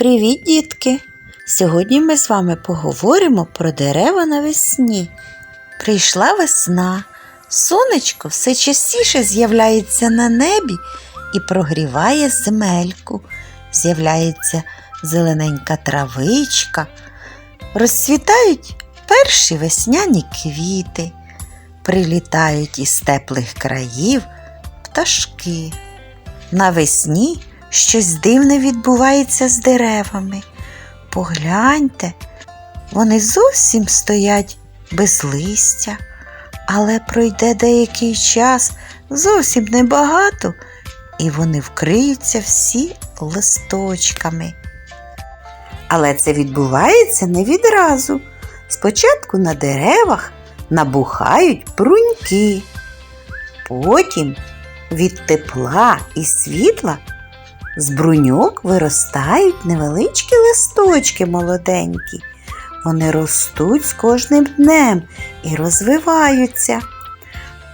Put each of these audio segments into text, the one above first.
Привіт, дітки! Сьогодні ми з вами поговоримо про дерева навесні. Прийшла весна, сонечко все частіше з'являється на небі і прогріває земельку. З'являється зелененька травичка, розцвітають перші весняні квіти, прилітають із теплих країв пташки. Навесні щось дивне відбувається з деревами. Погляньте, вони зовсім стоять без листя, але пройде деякий час зовсім небагато, і вони вкриються всі листочками. Але це відбувається не відразу. Спочатку на деревах набухають бруньки, потім від тепла і світла з бруньок виростають невеличкі листочки молоденькі. Вони ростуть з кожним днем і розвиваються.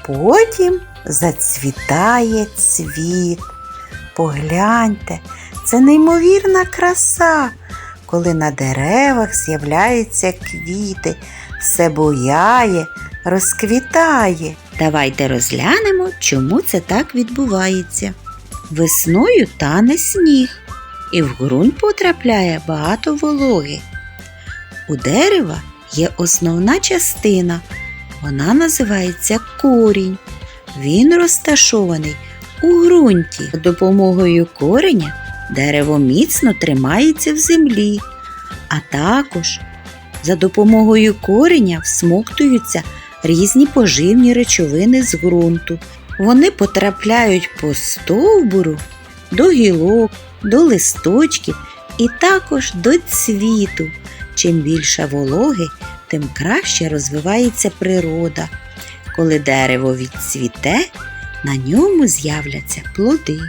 Потім зацвітає цвіт. Погляньте, це неймовірна краса, коли на деревах з'являються квіти, все буяє, розквітає. Давайте розглянемо, чому це так відбувається. Весною тане сніг, і в ґрунт потрапляє багато вологи. У дерева є основна частина, вона називається корінь. Він розташований у ґрунті. За допомогою кореня дерево міцно тримається в землі, а також за допомогою кореня всмоктуються різні поживні речовини з ґрунту. Вони потрапляють по стовбуру до гілок, до листочків і також до цвіту. Чим більше вологи, тим краще розвивається природа. Коли дерево відцвіте, на ньому з'являться плоди.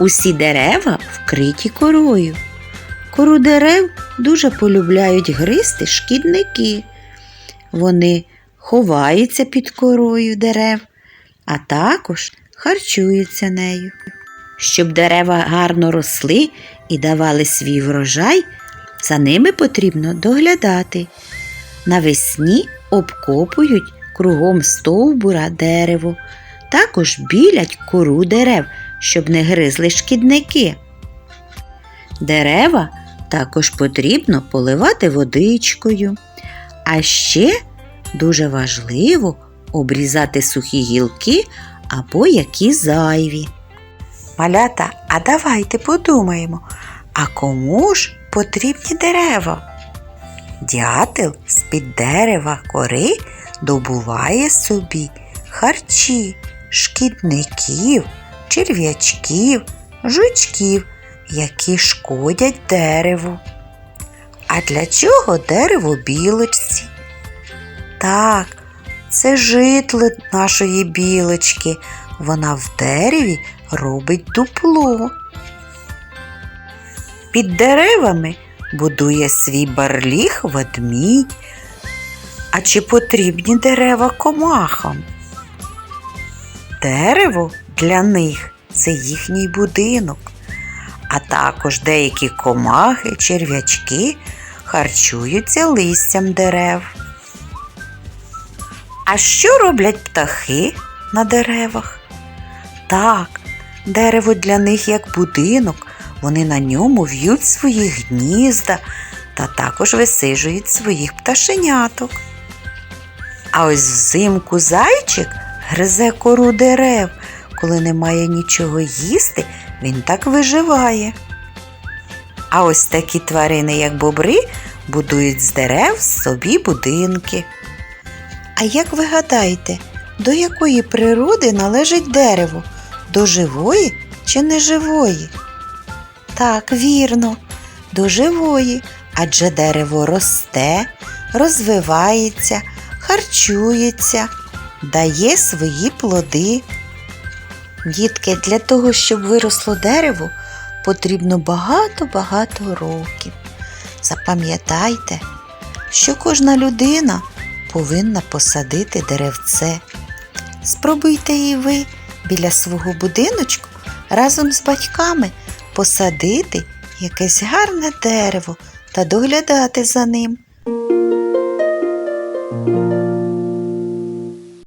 Усі дерева вкриті корою. Кору дерев дуже полюбляють гристи шкідники. Вони ховаються під корою дерев, а також харчуються нею. Щоб дерева гарно росли і давали свій врожай, за ними потрібно доглядати. Навесні обкопують кругом стовбура дерево, також білять кору дерев, щоб не гризли шкідники. Дерева також потрібно поливати водичкою. А ще дуже важливо обрізати сухі гілки або які зайві. Малята, а давайте подумаємо, а кому ж потрібні дерева? Дятел з-під дерева кори добуває собі харчі, шкідників, черв'ячків, жучків, які шкодять дереву. А для чого дерево білочці? Так, це житло нашої білочки. Вона в дереві робить дупло. Під деревами будує свій барліг ведмідь. А чи потрібні дерева комахам? Дерево для них це їхній будинок, а також деякі комахи, черв'ячки харчуються листям дерев. А що роблять птахи на деревах? Так, дерево для них як будинок, вони на ньому в'ють свої гнізда та також висижують своїх пташеняток. А ось взимку зайчик гризе кору дерев, коли немає нічого їсти, він так виживає. А ось такі тварини, як бобри, будують з дерев собі будинки. А як ви гадаєте, до якої природи належить дерево? До живої чи неживої? Так, вірно, до живої, адже дерево росте, розвивається, харчується, дає свої плоди. Дітки, для того, щоб виросло дерево, потрібно багато-багато років. Запам'ятайте, що кожна людина повинна посадити деревце. Спробуйте і ви біля свого будиночку разом з батьками посадити якесь гарне дерево та доглядати за ним.